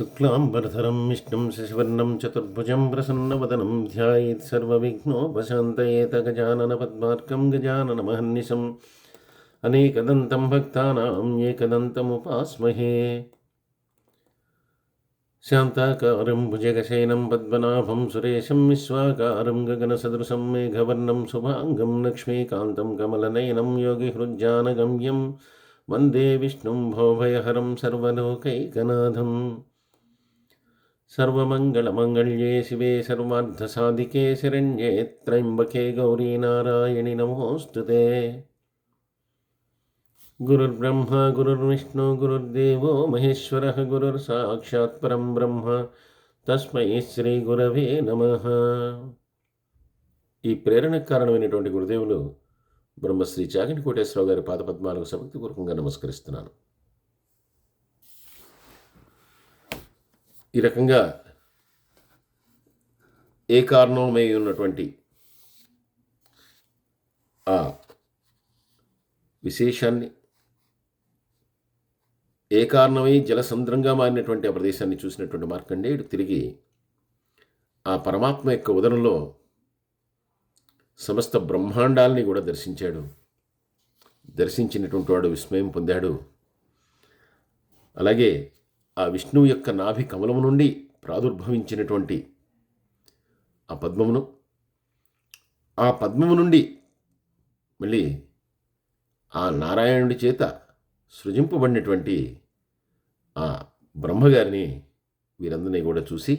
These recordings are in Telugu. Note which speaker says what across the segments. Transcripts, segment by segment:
Speaker 1: शुक्लाम्बरधरं विष्णुं शशिवर्णं चतुर्भुजं प्रसन्नवदनं ध्यायेत् सर्वविघ्नोपशान्तयेत गजाननपद्मार्कं गजाननमहर्निशम्। अनेकदन्तं भक्तानाम् एकदन्तमुपास्महे। शान्ताकारं भुजगशयनं पद्मनाभं सुरेशं विश्वाकारं गगनसदृशं मेघवर्णं शुभाङ्गं लक्ष्मीकान्तं कमलनयनं योगिहृज्जानगम्यं वंदे विष्णुं भोभयहरं सर्वलोकैकनाथम्। सर्वमङ्गलमङ्गल्ये शिवे सर्वार्धसाधिके शरण्ये त्र्यम्बके गौरी नारायणि नमोऽस्तु ते गुरुर्ब्रह्मा गुरुर्विष्णु गुरुर्देवो महेश्वरः गुरुर्साक्षात् परं ब्रह्म తస్మై శ్రీ గురవే నమ ఈ ప్రేరణకు కారణమైనటువంటి గురుదేవులు బ్రహ్మశ్రీ చాగంటి కోటేశ్వరరావు గారి పాదపద్మాలకు సభక్తిపూర్వకంగా నమస్కరిస్తున్నాను ఈ రకంగా ఏ కారణమై ఉన్నటువంటి ఆ విశేషాన్ని ఏ కారణమై జలసంద్రంగా మారినటువంటి ఆ ప్రదేశాన్ని చూసినటువంటి మార్కండేయుడు తిరిగి ఆ పరమాత్మ యొక్క ఉదరంలో సమస్త బ్రహ్మాండాల్ని కూడా దర్శించాడు. దర్శించినటువంటి వాడు విస్మయం పొందాడు. అలాగే ఆ విష్ణువు యొక్క నాభి కమలము నుండి ప్రాదుర్భవించినటువంటి ఆ పద్మమును ఆ పద్మము నుండి మళ్ళీ ఆ నారాయణుడి చేత సృజింపబడినటువంటి ఆ బ్రహ్మగారిని వీరందరినీ కూడా చూసి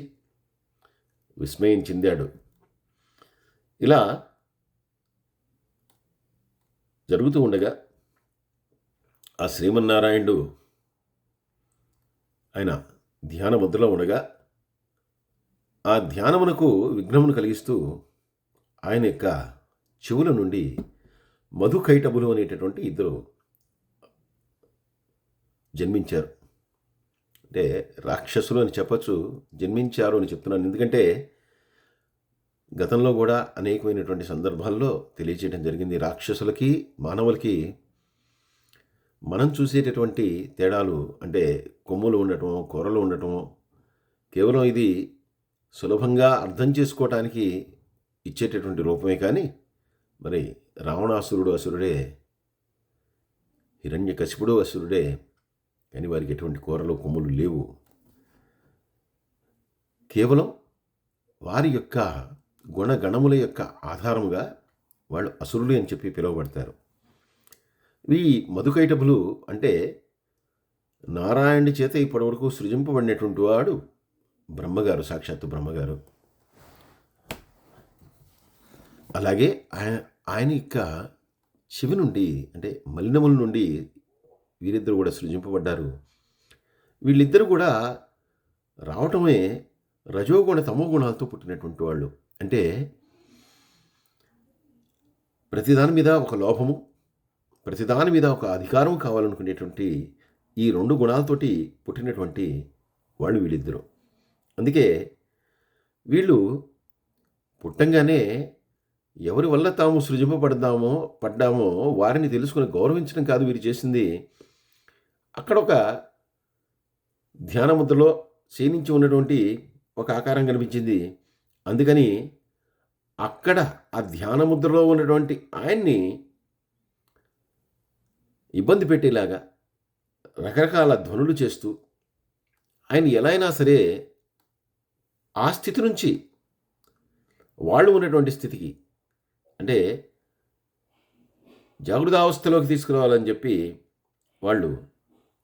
Speaker 1: విస్మయం చెందాడు. ఇలా జరుగుతూ ఉండగా ఆ శ్రీమన్నారాయణుడు ఆయన ధ్యాన ముద్రలో ఉండగా ఆ ధ్యానమునకు విఘ్నమును కలిగిస్తూ ఆయన యొక్క చెవుల నుండి మధుకైటబులు అనేటటువంటి ఇద్దరు జన్మించారు. అంటే రాక్షసులు అని చెప్పచ్చు జన్మించారు అని చెప్తున్నాను. ఎందుకంటే గతంలో కూడా అనేకమైనటువంటి సందర్భాల్లో తెలియచేయడం జరిగింది. రాక్షసులకి మానవులకి మనం చూసేటటువంటి తేడాలు అంటే కొమ్ములు ఉండటం కూరలు ఉండటం కేవలం ఇది సులభంగా అర్థం చేసుకోవటానికి ఇచ్చేటటువంటి రూపమే కానీ మరి రావణాసురుడు అసురుడే హిరణ్యకశిపుడు అసురుడే కానీ వారికి ఎటువంటి కూరలు కొమ్ములు లేవు. కేవలం వారి యొక్క గుణగణముల యొక్క ఆధారముగా వాళ్ళు అసురులు అని చెప్పి పిలువబడతారు. ఈ మధుకైటబులు అంటే నారాయణుడి చేత ఇప్పటివరకు సృజింపబడినటువంటి వాడు బ్రహ్మగారు సాక్షాత్తు బ్రహ్మగారు. అలాగే ఆయన ఆయన యొక్క శివి నుండి అంటే మలినముల నుండి వీరిద్దరు కూడా సృజింపబడ్డారు. వీళ్ళిద్దరూ కూడా రావటమే రజోగుణ తమో గుణాలతో పుట్టినటువంటి వాళ్ళు. అంటే ప్రతిదాని మీద ఒక లోభము ప్రతిదాని మీద ఒక అధికారం కావాలనుకునేటువంటి ఈ రెండు గుణాలతోటి పుట్టినటువంటి వాళ్ళు వీళ్ళిద్దరు. అందుకే వీళ్ళు పుట్టంగానే ఎవరి వల్ల తాము సృజింపబడదామో పడ్డామో వారిని తెలుసుకుని గౌరవించడం కాదు వీరు చేసింది. అక్కడ ఒక ధ్యానముద్రలో క్షీణించి ఉన్నటువంటి ఒక ఆకారం కనిపించింది. అందుకని అక్కడ ఆ ధ్యానముద్రలో ఉన్నటువంటి ఆయన్ని ఇబ్బంది పెట్టేలాగా రకరకాల ధ్వనులు చేస్తూ ఆయన ఎలా అయినా సరే ఆ స్థితి నుంచి వాళ్ళు ఉన్నటువంటి స్థితికి అంటే జాగృతావస్థలోకి తీసుకురావాలని చెప్పి వాళ్ళు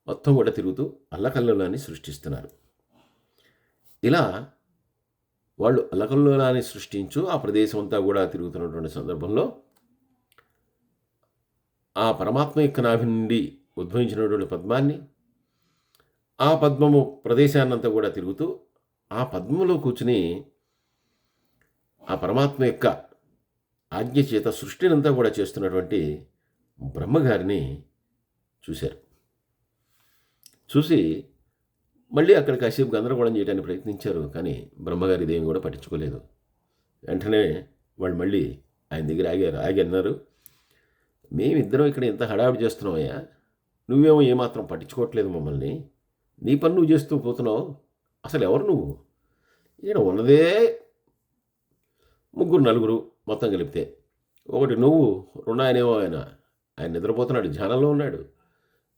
Speaker 1: మొత్తం కూడా తిరుగుతూ అల్లకల్లోలాన్ని సృష్టిస్తున్నారు. ఇలా వాళ్ళు అల్లకల్లోలాన్ని సృష్టించు ఆ ప్రదేశం అంతా కూడా తిరుగుతున్నటువంటి సందర్భంలో ఆ పరమాత్మ యొక్క నాభి నుండి ఉద్భవించినటువంటి పద్మాన్ని ఆ పద్మము ప్రదేశాన్నంతా కూడా తిరుగుతూ ఆ పద్మంలో కూర్చుని ఆ పరమాత్మ యొక్క ఆజ్ఞ చేత సృష్టినంతా కూడా చేస్తున్నటువంటి బ్రహ్మగారిని చూశారు. చూసి మళ్ళీ అక్కడ కాసేపు గందరగోళం చేయడానికి ప్రయత్నించారు కానీ బ్రహ్మగారి దేవి కూడా పట్టించుకోలేదు. వెంటనే వాళ్ళు మళ్ళీ ఆయన దగ్గర ఆగారు. ఆగి అన్నారు మేమిద్దరం ఇక్కడ ఎంత హడావిడి చేస్తున్నామయ్యా. నువ్వేమో ఏమాత్రం పట్టించుకోవట్లేదు మమ్మల్ని. నీ పని నువ్వు చేస్తూ పోతున్నావు. అసలు ఎవరు నువ్వు? ఈయన ఉన్నదే ముగ్గురు నలుగురు మొత్తం కలిపితే. ఒకటి నువ్వు రెండు ఆయనేమో ఆయన. ఆయన నిద్రపోతున్నాడు ధ్యానంలో ఉన్నాడు.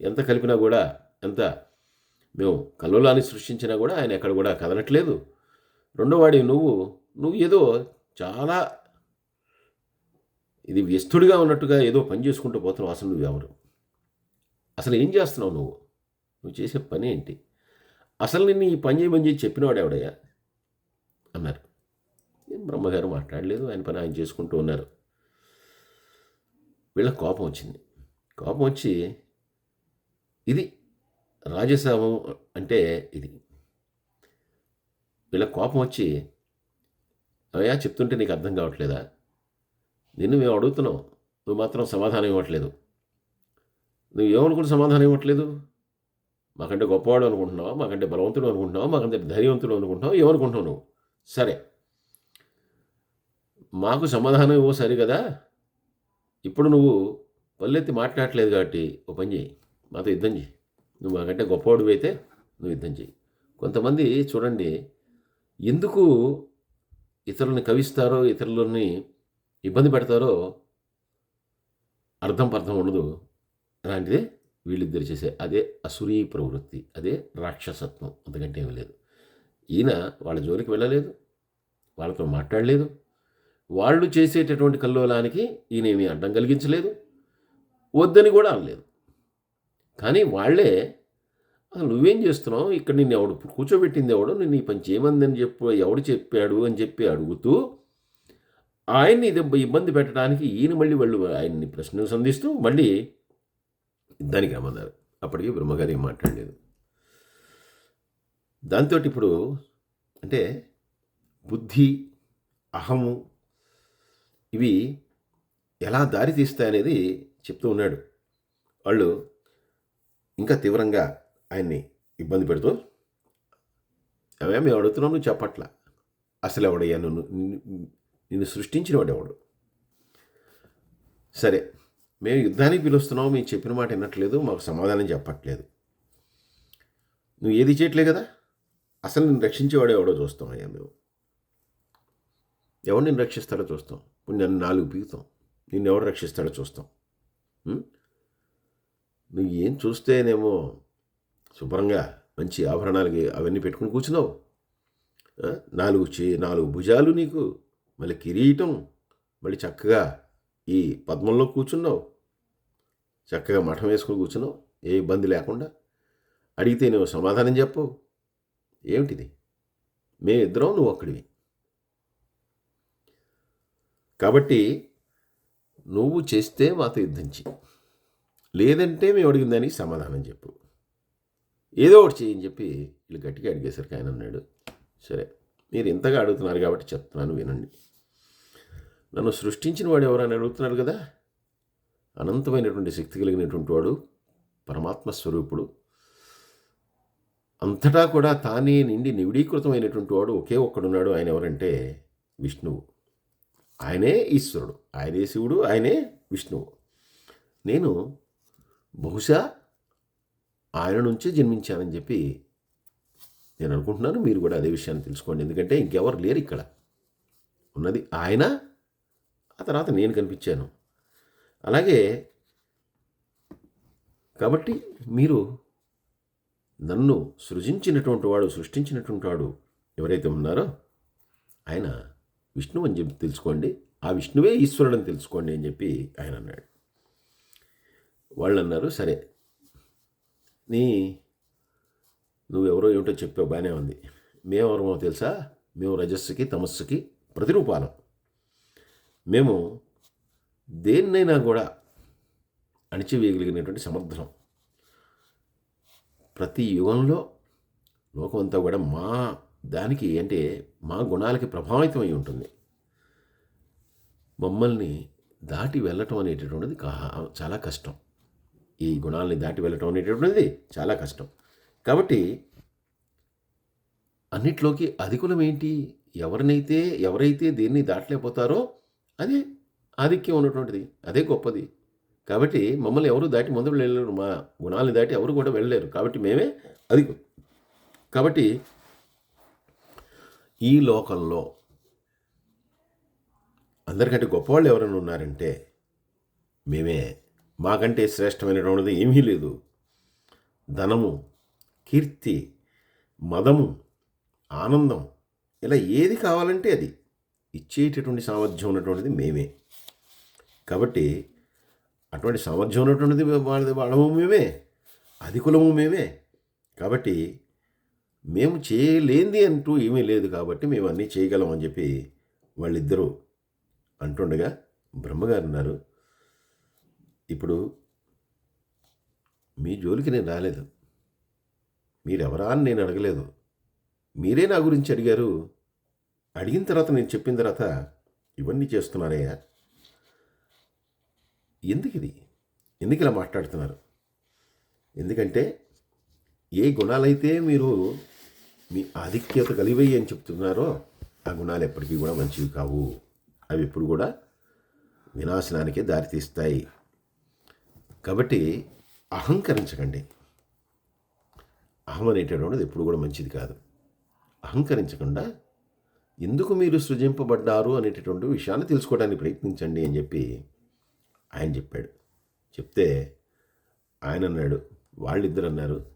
Speaker 1: ఎంత కలిపినా కూడా ఎంత మేము కల్లోలాన్ని సృష్టించినా కూడా ఆయన ఎక్కడ కూడా కదలట్లేదు. రెండో వాడి నువ్వు నువ్వు ఏదో చాలా ఇది వ్యస్తుడిగా ఉన్నట్టుగా ఏదో పని చేసుకుంటూ పోతున్నావు. అసలు నువ్వెవరు? అసలు ఏం చేస్తున్నావు నువ్వు? నువ్వు చేసే పని ఏంటి? అసలు నిన్ను ఈ పని చేయమని చెప్పి చెప్పినవాడు ఎవడయ్యా? అన్నారు. ఏం బ్రహ్మగారు మాట్లాడలేదు ఆయన పని ఆయన చేసుకుంటూ ఉన్నారు. వీళ్ళ కోపం వచ్చింది. కోపం వచ్చి ఇది రాజసామం అంటే ఇది. వీళ్ళ కోపం వచ్చి అయ్యా చెప్తుంటే నీకు అర్థం కావట్లేదా? నిన్ను మేము అడుగుతున్నాం నువ్వు మాత్రం సమాధానం ఇవ్వట్లేదు. నువ్వు ఏమనుకుంటే సమాధానం ఇవ్వట్లేదు? మాకంటే గొప్పవాడు అనుకుంటున్నావు? మాకంటే బలవంతుడు అనుకుంటున్నావు? మాకంటే ధైర్యవంతుడు అనుకుంటున్నావు? ఏమనుకుంటున్నావు నువ్వు? సరే. మాకు సమాధానం ఇవ్వ సరి కదా? ఇప్పుడు నువ్వు పల్లెత్తి మాట్లాడట్లేదు కాబట్టి ఓ పని చేయి. మాతో యుద్ధం చేయి. నువ్వు మాకంటే గొప్పవాడు అయితే నువ్వు యుద్ధం చేయి. కొంతమంది చూడండి ఎందుకు ఇతరులని కవిస్తారో ఇతరులని ఇబ్బంది పెడతారో అర్థం పర్థం ఉండదు. అలాంటిదే వీళ్ళిద్దరు చేసే అదే అసురీ ప్రవృత్తి అదే రాక్షసత్వం. అంతకంటే ఏమీ లేదు. ఈయన వాళ్ళ జోలికి వెళ్ళలేదు వాళ్ళతో మాట్లాడలేదు. వాళ్ళు చేసేటటువంటి కల్లోలానికి ఈయన ఏమీ అడ్డం కలిగించలేదు వద్దని కూడా అనలేదు. కానీ వాళ్ళే అసలు నువ్వేం చేస్తున్నావు? ఇక్కడ నిన్ను ఎవడు కూర్చోబెట్టింది ఎవడు? నిన్ను ఈ పని చేయమందని చెప్పు ఎవడు చెప్పాడు? అని చెప్పి అడుగుతూ ఆయన్ని ఇబ్బంది పెట్టడానికి ఈయన మళ్ళీ వాళ్ళు ఆయన్ని ప్రశ్నలు సంధిస్తూ మళ్ళీ యుద్ధానికి రమ్మన్నారు. అప్పటికి బ్రహ్మగారి ఏం మాట్లాడలేదు. దాంతో ఇప్పుడు అంటే బుద్ధి అహము ఇవి ఎలా దారి తీస్తాయనేది చెప్తూ ఉన్నాడు. వాళ్ళు ఇంకా తీవ్రంగా ఆయన్ని ఇబ్బంది పెడుతూ అవే మేము అడుగుతున్నాం నువ్వు చెప్పట్లా. అసలు ఎవడయ్యా? నువ్వు నిన్ను సృష్టించిన వాడు ఎవడు? సరే. మేము యుద్ధానికి పిలుస్తున్నాం మేము చెప్పిన మాట వినట్లేదు మాకు సమాధానం చెప్పట్లేదు. నువ్వు ఏది చేయట్లే కదా? అసలు నేను రక్షించేవాడు ఎవడో చూస్తాం అయ్యా మేము. ఎవడు నేను రక్షిస్తాడో చూస్తాం. ఇప్పుడు నన్ను నాలుగు పీగుతాం నిన్ను ఎవడు రక్షిస్తాడో చూస్తాం. నువ్వు ఏం చూస్తేనేమో శుభ్రంగా మంచి ఆభరణాలకి అవన్నీ పెట్టుకుని కూర్చున్నావు. నాలుగు చే నాలుగు భుజాలు నీకు. మళ్ళీ కిరీటం మళ్ళీ చక్కగా ఈ పద్మంలో కూర్చున్నావు? చక్కగా మఠం వేసుకుని కూర్చున్నావు? ఏ ఇబ్బంది లేకుండా? అడిగితే నువ్వు సమాధానం చెప్పు. ఏమిటిది? మేమిద్దరం నువ్వు ఒక్కడివి. కాబట్టి నువ్వు చేస్తే మాతో యుద్ధం లేదంటే మేము అడిగిన దానికి సమాధానం చెప్పు. ఏదో ఒకటి చేయని చెప్పి వీళ్ళు గట్టిగా అడిగేసరికి ఆయన అన్నాడు. సరే మీరు ఇంతగా అడుగుతున్నారు కాబట్టి చెప్తున్నాను వినండి. నన్ను సృష్టించిన వాడు ఎవరని అడుగుతున్నారు కదా? అనంతమైనటువంటి శక్తి కలిగినటువంటి వాడు పరమాత్మ స్వరూపుడు. అంతటా కూడా తానే నిండి నివిడీకృతమైనటువంటి వాడు ఒకే ఒక్కడున్నాడు. ఆయన ఎవరంటే విష్ణువు. ఆయనే ఈశ్వరుడు. ఆయనే శివుడు ఆయనే విష్ణువు. నేను బహుశా ఆయన నుంచే జన్మించానని చెప్పి నేను అనుకుంటున్నాను. మీరు కూడా అదే విషయాన్ని తెలుసుకోండి. ఎందుకంటే ఇంకెవరు లేరు ఇక్కడ. ఉన్నది ఆయన ఆ తర్వాత నేను కనిపించాను. అలాగే కాబట్టి మీరు నన్ను సృజించినటువంటి వాడు సృష్టించినటువంటి వాడు ఎవరైతే ఉన్నారో ఆయన విష్ణువు అని చెప్పి తెలుసుకోండి. ఆ విష్ణువే ఈశ్వరుడని తెలుసుకోండి అని చెప్పి ఆయన అన్నాడు. వాళ్ళు అన్నారు సరే. నీ నువ్వెవరో ఏమిటో చెప్పావు బాగానే ఉంది. మేమెవరమో తెలుసా? మేము రజస్సుకి తమస్సుకి ప్రతిరూపాలం. మేము దేన్నైనా కూడా అణిచివేయగలిగినటువంటి సమర్థం ప్రతి యుగంలో లోకమంతా కూడా మా దానికి అంటే మా గుణాలకి ప్రభావితమై ఉంటుంది. మమ్మల్ని దాటి వెళ్ళటం అనేటటువంటిది చాలా కష్టం. ఈ గుణాలని దాటి వెళ్ళటం అనేటటువంటిది చాలా కష్టం. కాబట్టి అన్నిట్లోకి అధికులం ఏంటి ఎవరినైతే ఎవరైతే దేన్ని దాటలేకపోతారో అదే ఆధిక్యం ఉన్నటువంటిది. అదే గొప్పది. కాబట్టి మమ్మల్ని ఎవరు దాటి ముందు వెళ్ళలేరు. మా గుణాలను దాటి ఎవరు కూడా వెళ్ళలేరు. కాబట్టి మేమే అది కాబట్టి ఈ లోకంలో అందరికంటే గొప్పవాళ్ళు ఎవరైనా ఉన్నారంటే మేమే. మాకంటే శ్రేష్టమైనటువంటిది ఏమీ లేదు. ధనము కీర్తి మదము ఆనందం ఇలా ఏది కావాలంటే అది. ఇచ్చేటటువంటి సామర్థ్యం ఉన్నటువంటిది మేమే. కాబట్టి అటువంటి సామర్థ్యం ఉన్నటువంటిది వాళ్ళది వాళ్ళము మేమే అధికులము మేమే. కాబట్టి మేము చేయలేంది అంటూ ఏమీ లేదు కాబట్టి మేము అన్నీ చేయగలం అని చెప్పి వాళ్ళిద్దరూ అంటుండగా బ్రహ్మగారు ఉన్నారు ఇప్పుడు మీ జోలికి నేను రాలేదు. మీరెవరా అని నేను అడగలేదు. మీరే నా గురించి అడిగారు. అడిగిన తర్వాత నేను చెప్పిన తర్వాత ఇవన్నీ చేస్తున్నారయ్యా ఎందుకు ఇది ఎందుకు ఇలా మాట్లాడుతున్నారు? ఎందుకంటే ఏ గుణాలైతే మీరు మీ ఆధిక్యత కలివై అని చెప్తున్నారో ఆ గుణాలు ఎప్పటికీ కూడా మంచివి కావు. అవి ఎప్పుడు కూడా వినాశనానికే దారితీస్తాయి. కాబట్టి అహంకరించకండి. అహం అనేటటువంటిది ఎప్పుడు కూడా మంచిది కాదు. అహంకరించకుండా ఎందుకు మీరు సృజింపబడ్డారు అనేటటువంటి విషయాన్ని తెలుసుకోవడానికి ప్రయత్నించండి అని చెప్పి ఆయన చెప్పాడు. చెప్తే ఆయన అన్నాడు వాళ్ళిద్దరు అన్నారు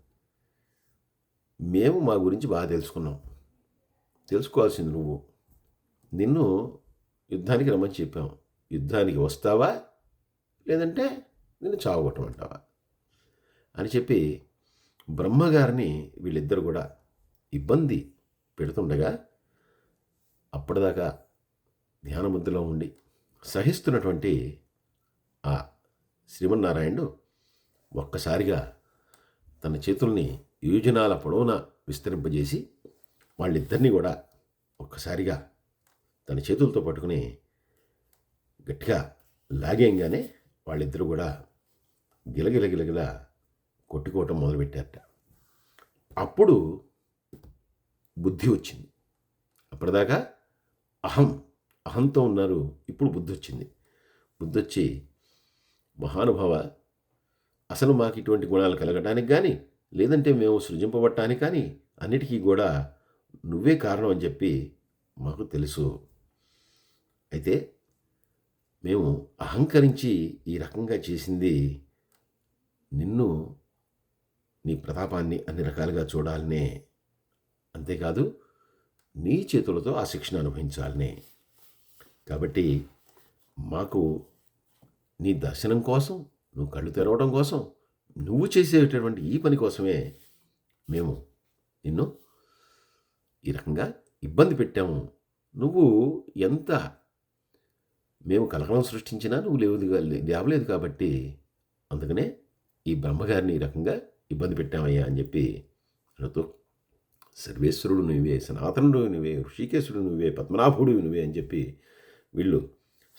Speaker 1: మేము మా గురించి బాగా తెలుసుకున్నాం. తెలుసుకోవాల్సింది నువ్వు. నిన్ను యుద్ధానికి రమ్మని చెప్పాం. యుద్ధానికి వస్తావా? లేదంటే నిన్ను చావగొట్టమంటావా? అని చెప్పి బ్రహ్మగారిని వీళ్ళిద్దరు కూడా ఇబ్బంది పెడుతుండగా అప్పటిదాకా ధ్యానముద్రలో ఉండి సహిస్తున్నటువంటి ఆ శ్రీమన్నారాయణుడు ఒక్కసారిగా తన చేతుల్ని యోజనాల పొడవున విస్తరింపజేసి వాళ్ళిద్దరినీ కూడా ఒక్కసారిగా తన చేతులతో పట్టుకుని గట్టిగా లాగేయంగానే వాళ్ళిద్దరూ కూడా గిలగిల గిలగిల కొట్టుకోవటం మొదలుపెట్టారట. అప్పుడు బుద్ధి వచ్చింది. అప్పటిదాకా అహం అహంతో ఉన్నారు. ఇప్పుడు బుద్ధి వచ్చింది బుద్ధి వచ్చి మహానుభావ అసలు మాకు ఇటువంటి గుణాలు కలగడానికి కానీ లేదంటే మేము సృజింపబట్టానికి కానీ అన్నిటికీ కూడా నువ్వే కారణం అని చెప్పి మాకు తెలుసు. అయితే మేము అహంకరించి ఈ రకంగా చేసింది నిన్ను నీ ప్రతాపాన్ని అన్ని రకాలుగా చూడాలనే అంతేకాదు నీ చేతులతో ఆ శిక్షణ అనుభవించాలనే. కాబట్టి మాకు నీ దర్శనం కోసం నువ్వు కళ్ళు తెరవడం కోసం నువ్వు చేసేటటువంటి ఈ పని కోసమే మేము నిన్ను ఈ రకంగా ఇబ్బంది పెట్టాము. నువ్వు ఎంత మేము కలకలం సృష్టించినా నువ్వు లేవు లేవలేదు కాబట్టి అందుకనే ఈ బ్రహ్మగారిని ఈ రకంగా ఇబ్బంది పెట్టామయ్యా అని చెప్పి అనతో సర్వేశ్వరుడు నువ్వే సనాతనుడు నువ్వే ఋషికేశుడు నువ్వే పద్మనాభుడు నువ్వే అని చెప్పి వీళ్ళు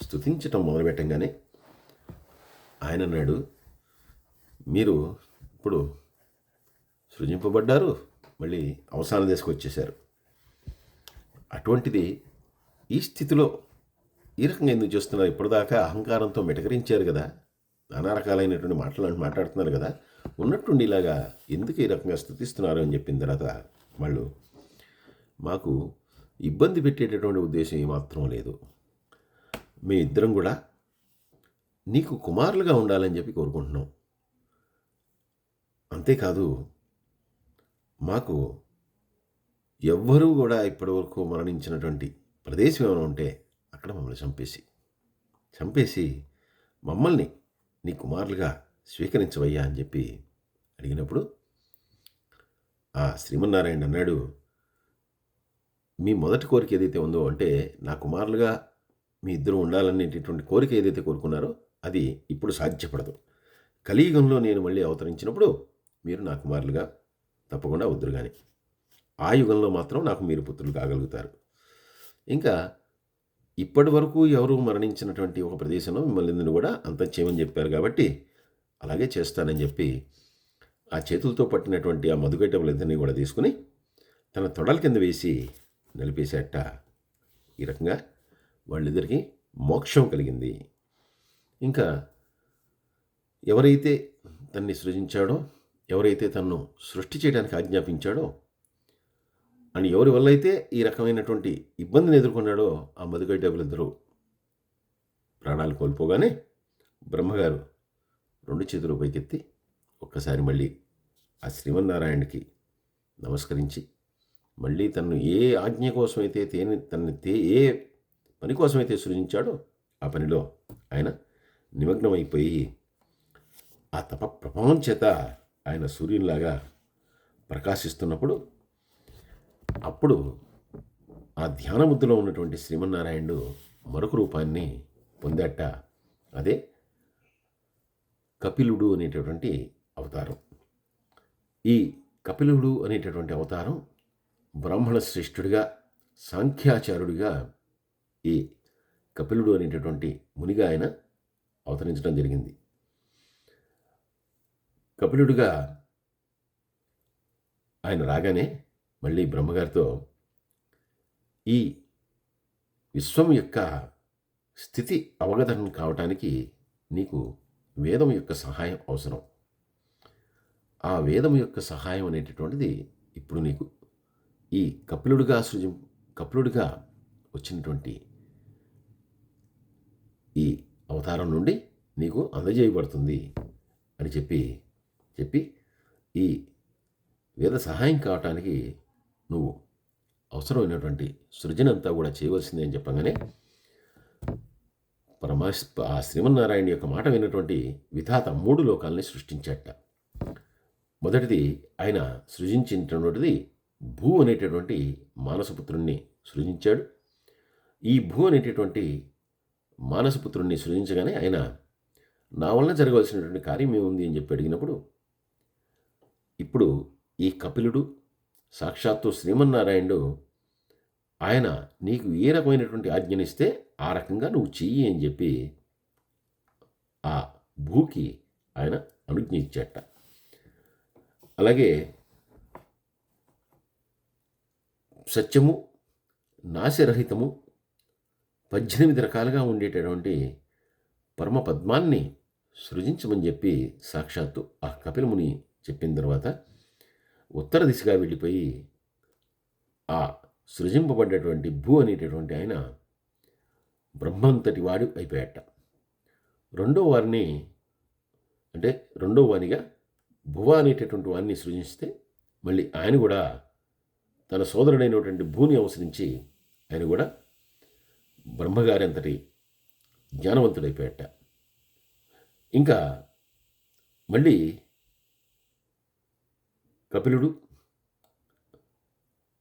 Speaker 1: స్థుతించటం మొదలుపెట్టంగానే ఆయన అన్నాడు మీరు ఇప్పుడు సృజింపబడ్డారు మళ్ళీ అవసాన దశకు వచ్చేశారు. అటువంటిది ఈ స్థితిలో ఈ రకంగా ఎందుకు చేస్తున్నారు? ఇప్పటిదాకా అహంకారంతో మిటకరించారు కదా నానా రకాలైనటువంటి మాటలు మాట్లాడుతున్నారు కదా ఉన్నట్టుండి ఇలాగా ఎందుకు ఈ రకంగా స్థుతిస్తున్నారు అని చెప్పిన తర్వాత వాళ్ళు మాకు ఇబ్బంది పెట్టేటటువంటి ఉద్దేశం ఏమాత్రం లేదు. మీ ఇద్దరం కూడా నీకు కుమారులుగా ఉండాలని చెప్పి కోరుకుంటున్నాం. అంతేకాదు మాకు ఎవ్వరూ కూడా ఇప్పటివరకు మరణించినటువంటి ప్రదేశం ఏమైనా ఉంటే అక్కడ మమ్మల్ని చంపేసి చంపేసి మమ్మల్ని నీ కుమారులుగా స్వీకరించవయ్యా అని చెప్పి అడిగినప్పుడు ఆ శ్రీమన్నారాయణ అన్నాడు మీ మొదటి కోరిక ఏదైతే ఉందో అంటే నా కుమారులుగా మీ ఇద్దరు ఉండాలనేటటువంటి కోరిక ఏదైతే కోరుకున్నారో అది ఇప్పుడు సాధ్యపడదు. కలియుగంలో నేను మళ్ళీ అవతరించినప్పుడు మీరు నా కుమారులుగా తప్పకుండా వద్దురు కానీ ఆ యుగంలో మాత్రం నాకు మీరు పుత్రులు కాగలుగుతారు. ఇంకా ఇప్పటి వరకు ఎవరు మరణించినటువంటి ఒక ప్రదేశంలో మిమ్మల్ని కూడా అంతం చేయమని చెప్పారు కాబట్టి అలాగే చేస్తానని చెప్పి ఆ చేతులతో పట్టినటువంటి ఆ మధుగడ్డములిద్దరినీ కూడా తీసుకుని తన తొడల కింద వేసి నలిపేసేట. ఈ రకంగా వాళ్ళిద్దరికీ మోక్షం కలిగింది. ఇంకా ఎవరైతే తన్ని సృజించాడో ఎవరైతే తన్ను సృష్టి చేయడానికి ఆజ్ఞాపించాడో అని ఎవరి వల్ల అయితే ఈ రకమైనటువంటి ఇబ్బందిని ఎదుర్కొన్నాడో ఆ మధుకైటకులిద్దరూ ప్రాణాలు కోల్పోగానే బ్రహ్మగారు రెండు చేతులు పైకెత్తి ఒక్కసారి మళ్ళీ ఆ శ్రీమన్నారాయణకి నమస్కరించి మళ్ళీ తను ఏ ఆజ్ఞ కోసమైతే తేని తనని తే ఏ పని కోసమైతే సృజించాడో ఆ పనిలో ఆయన నిమగ్నమైపోయి ఆ తప ప్రభావం చేత ఆయన సూర్యునిలాగా ప్రకాశిస్తున్నప్పుడు అప్పుడు ఆ ధ్యానముద్దులో ఉన్నటువంటి శ్రీమన్నారాయణుడు మరొక రూపాన్ని పొందట. అదే కపిలుడు అనేటటువంటి అవతారం. ఈ కపిలుడు అనేటటువంటి అవతారం బ్రాహ్మణ శ్రేష్ఠుడిగా సాంఖ్యాచారుడిగా ఈ కపిలుడు అనేటటువంటి మునిగా ఆయన అవతరించడం జరిగింది. కపిలుడుగా ఆయన రాగానే మళ్ళీ బ్రహ్మగారితో ఈ విశ్వం యొక్క స్థితి అవగతం కావటానికి నీకు వేదం యొక్క సహాయం అవసరం. ఆ వేదం యొక్క సహాయం అనేటటువంటిది ఇప్పుడు నీకు ఈ కపిలుడిగా సృజం కపిలుడిగా వచ్చినటువంటి ఈ అవతారం నుండి నీకు అందజేయబడుతుంది అని చెప్పి చెప్పి ఈ వేద సహాయం కావటానికి నువ్వు అవసరమైనటువంటి సృజన అంతా కూడా చేయవలసిందే అని చెప్పగానే పరమా ఆ శ్రీమన్నారాయణ యొక్క మాట విన్నటువంటి విధాత మూడు లోకాలని సృష్టించాట మొదటిది ఆయన సృజించినటువంటిది భూ అనేటటువంటి మానసపుత్రుణ్ణి సృజించాడు. ఈ భూ అనేటటువంటి మానసపుత్రుణ్ణి సృజించగానే ఆయన నా వలన జరగవలసినటువంటి కార్యం ఏముంది అని చెప్పి అడిగినప్పుడు ఇప్పుడు ఈ కపిలుడు సాక్షాత్తు శ్రీమన్నారాయణుడు ఆయన నీకు ఏ రకమైనటువంటి ఆజ్ఞనిస్తే ఆ రకంగా నువ్వు చెయ్యి అని చెప్పి ఆ భూకి ఆయన అనుజ్ఞ ఇచ్చేట. అలాగే సత్యము నాశరహితము పద్దెనిమిది రకాలుగా ఉండేటటువంటి పరమ పద్మాన్ని సృజించమని చెప్పి సాక్షాత్తు ఆ కపిలముని చెప్పిన తర్వాత ఉత్తర దిశగా వెళ్ళిపోయి ఆ సృజింపబడ్డటువంటి భూ అనేటటువంటి ఆయన బ్రహ్మంతటి వాడు అయిపోయాట. రెండో వారిని అంటే రెండో వానిగా భువ అనేటటువంటి వాణ్ణి సృజిస్తే మళ్ళీ ఆయన కూడా తన సోదరుడైనటువంటి భూని అవసరించి ఆయన కూడా బ్రహ్మగారి అంతటి జ్ఞానవంతుడైపోయాట. ఇంకా మళ్ళీ కపిలుడు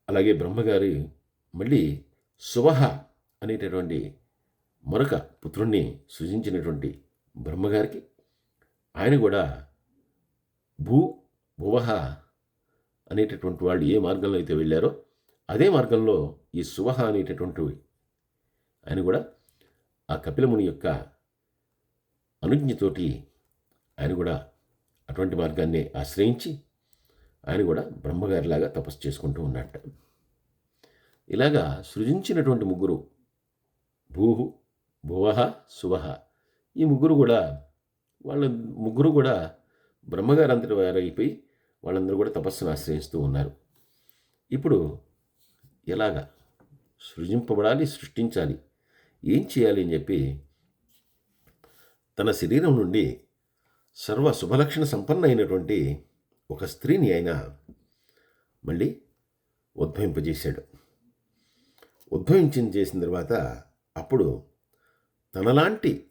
Speaker 1: అలాగే బ్రహ్మగారి మళ్ళీ సువహ అనేటటువంటి మరొక పుత్రుణ్ణి సృజించినటువంటి బ్రహ్మగారికి ఆయన కూడా భూ భువహ అనేటటువంటి వాళ్ళు ఏ మార్గంలో అయితే వెళ్ళారో అదే మార్గంలో ఈ సువహ అనేటటువంటి ఆయన కూడా ఆ కపిలముని యొక్క అనుజ్ఞతోటి ఆయన కూడా అటువంటి మార్గాన్ని ఆశ్రయించి ఆయన కూడా బ్రహ్మగారిలాగా తపస్సు చేసుకుంటూ ఉన్నట్ట ఇలాగా సృజించినటువంటి ముగ్గురు భూహు భువహ సువహ ఈ ముగ్గురు కూడా వాళ్ళ ముగ్గురు కూడా బ్రహ్మగారు అంతటి వారైపోయి వాళ్ళందరూ కూడా తపస్సును ఆశ్రయిస్తూ ఉన్నారు. ఇప్పుడు ఎలాగా సృజింపబడాలి సృష్టించాలి ఏం చేయాలి అని చెప్పి తన శరీరం నుండి సర్వ శుభలక్షణ సంపన్న అయినటువంటి ఒక స్త్రీని ఆయన మళ్ళీ ఉద్భవింపజేశాడు. ఉద్భవించిన చేసిన తర్వాత అప్పుడు తనలాంటి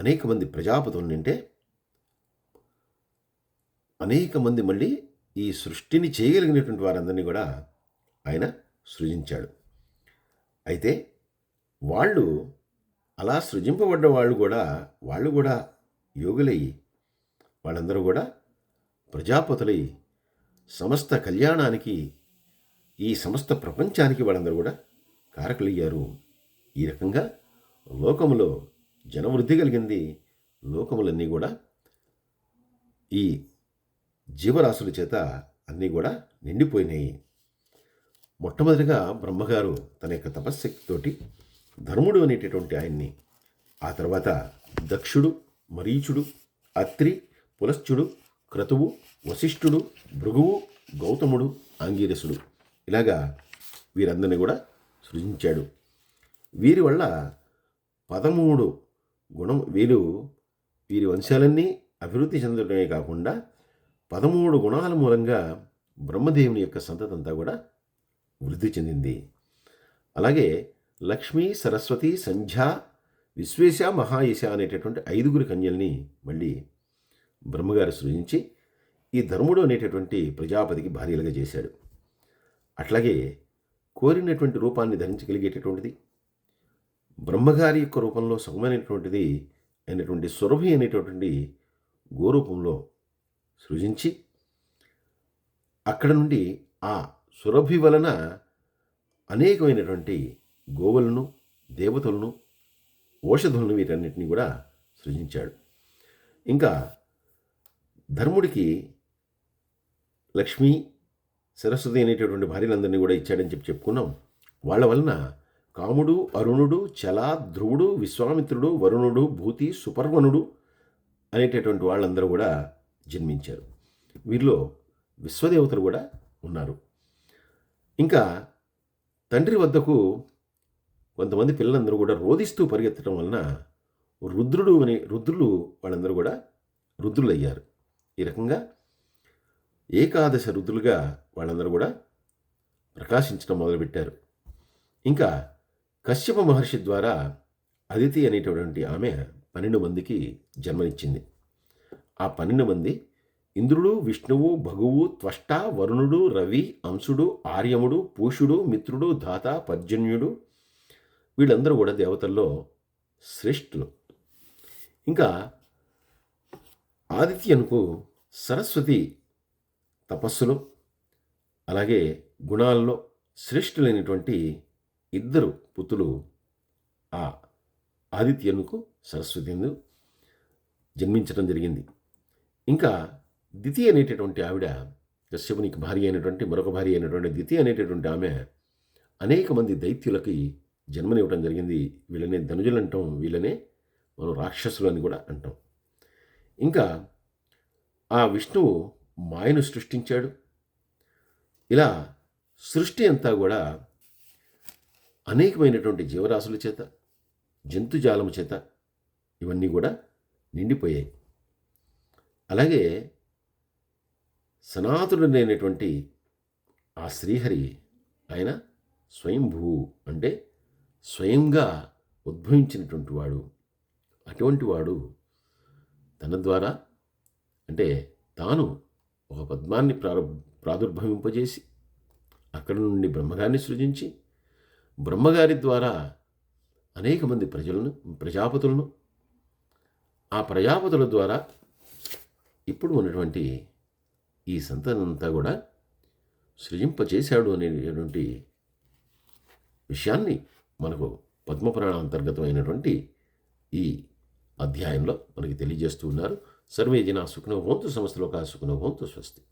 Speaker 1: అనేక మంది ప్రజాపతులు నింటే అనేక మంది మళ్ళీ ఈ సృష్టిని చేయగలిగినటువంటి వారందరినీ కూడా ఆయన సృజించాడు. అయితే వాళ్ళు అలా సృజింపబడ్డ వాళ్ళు కూడా వాళ్ళు కూడా యోగులై వాళ్ళందరూ కూడా ప్రజాపతులై సమస్త కళ్యాణానికి ఈ సమస్త ప్రపంచానికి వాళ్ళందరూ కూడా కారకులయ్యారు. ఈ రకంగా లోకములో జనవృద్ధి కలిగింది. లోకములన్నీ కూడా ఈ జీవరాశుల చేత అన్నీ కూడా నిండిపోయినాయి. మొట్టమొదటిగా బ్రహ్మగారు తన యొక్క తపశ్శక్తితోటి ధర్ముడు అనేటటువంటి ఆయన్ని ఆ తర్వాత దక్షుడు మరీచుడు అత్రి పులశ్చుడు క్రతువు వశిష్ఠుడు భృగువు గౌతముడు ఆంగీరసుడు ఇలాగా వీరందరినీ కూడా సృజించాడు. వీరి వల్ల పదమూడు గుణం వీరు వీరి వంశాలన్నీ అభివృద్ధి చెందడమే కాకుండా పదమూడు గుణాల మూలంగా బ్రహ్మదేవుని యొక్క సంతతంతా కూడా వృద్ధి చెందింది. అలాగే లక్ష్మీ సరస్వతి సంధ్య విశ్వేశ మహాయశ అనేటటువంటి ఐదుగురు కన్యల్ని మళ్ళీ బ్రహ్మగారు సృజించి ఈ ధర్ముడు అనేటటువంటి ప్రజాపతికి భార్యలుగా చేశాడు. అట్లాగే కోరినటువంటి రూపాన్ని ధరించగలిగేటటువంటిది బ్రహ్మగారి యొక్క రూపంలో సగమైనటువంటిది అయినటువంటి సురభి అనేటటువంటి గోరూపంలో సృజించి అక్కడ నుండి ఆ సురభి వలన అనేకమైనటువంటి గోవులను దేవతలను ఓషధులను వీటన్నిటిని కూడా సృజించాడు. ఇంకా ధర్ముడికి లక్ష్మి సరస్వతి అనేటటువంటి భార్యలందరినీ కూడా ఇచ్చాడని చెప్పి చెప్పుకున్నాం. వాళ్ళ వలన కాముడు అరుణుడు చల ధ్రువుడు విశ్వామిత్రుడు వరుణుడు భూతి సుపర్వణుడు అనేటటువంటి వాళ్ళందరూ కూడా జన్మించారు. వీరిలో విశ్వదేవతలు కూడా ఉన్నారు. ఇంకా తండ్రి వద్దకు కొంతమంది పిల్లలందరూ కూడా రోధిస్తూ పరిగెత్తడం వలన రుద్రుడు అనే రుద్రులు వాళ్ళందరూ కూడా రుద్రులయ్యారు. ఈ రకంగా ఏకాదశ రుద్రులుగా వాళ్ళందరూ కూడా ప్రకాశించడం మొదలుపెట్టారు. ఇంకా కశ్యప మహర్షి ద్వారా అదితి అనేటటువంటి ఆమె పన్నెండు మందికి జన్మనిచ్చింది. ఆ పన్నెండు మంది ఇంద్రుడు విష్ణువు భగువు త్వష్ట వరుణుడు రవి అంశుడు ఆర్యముడు పూషుడు మిత్రుడు ధాత పర్జన్యుడు వీళ్ళందరూ కూడా దేవతల్లో శ్రేష్ఠులు. ఇంకా ఆదిత్యనుకు సరస్వతి తపస్సులు అలాగే గుణాల్లో శ్రేష్ఠులైనటువంటి ఇద్దరు పుత్రులు ఆ ఆదిత్యనుకు సరస్వతిను జన్మించడం జరిగింది. ఇంకా దితి అనేటటువంటి ఆవిడ కశ్యపునికి భార్య అయినటువంటి మరొక భార్య అయినటువంటి దితి అనేటటువంటి ఆమె అనేక మంది దైత్యులకి జన్మనివ్వడం జరిగింది. వీళ్ళనే ధనుజులు అంటాం వీళ్ళనే మనం రాక్షసులు అని కూడా అంటాం. ఇంకా ఆ విష్ణువు మాయను సృష్టించాడు. ఇలా సృష్టి అంతా కూడా అనేకమైనటువంటి జీవరాశుల చేత జంతుజాలము చేత ఇవన్నీ కూడా నిండిపోయాయి. అలాగే సనాతుడైనటువంటి ఆ శ్రీహరి ఆయన స్వయంభూ అంటే స్వయంగా ఉద్భవించినటువంటి వాడు. అటువంటి వాడు తన ద్వారా అంటే తాను ఒక పద్మాన్ని ప్రారు ప్రాదుర్భవింపజేసి అక్కడ నుండి బ్రహ్మగారిని సృజించి బ్రహ్మగారి ద్వారా అనేక మంది ప్రజలను ప్రజాపతులను ఆ ప్రజాపతుల ద్వారా ఇప్పుడు ఉన్నటువంటి ఈ సంతానంతా కూడా సృజింపచేశాడు అనేటువంటి విషయాన్ని మనకు పద్మపురాణ అంతర్గతమైనటువంటి ఈ అధ్యాయంలో మనకి తెలియజేస్తూ ఉన్నారు. సర్వే జన సుఖనో భవంతు సంస్థలో కా సుఖనో భవంతు స్వస్తి.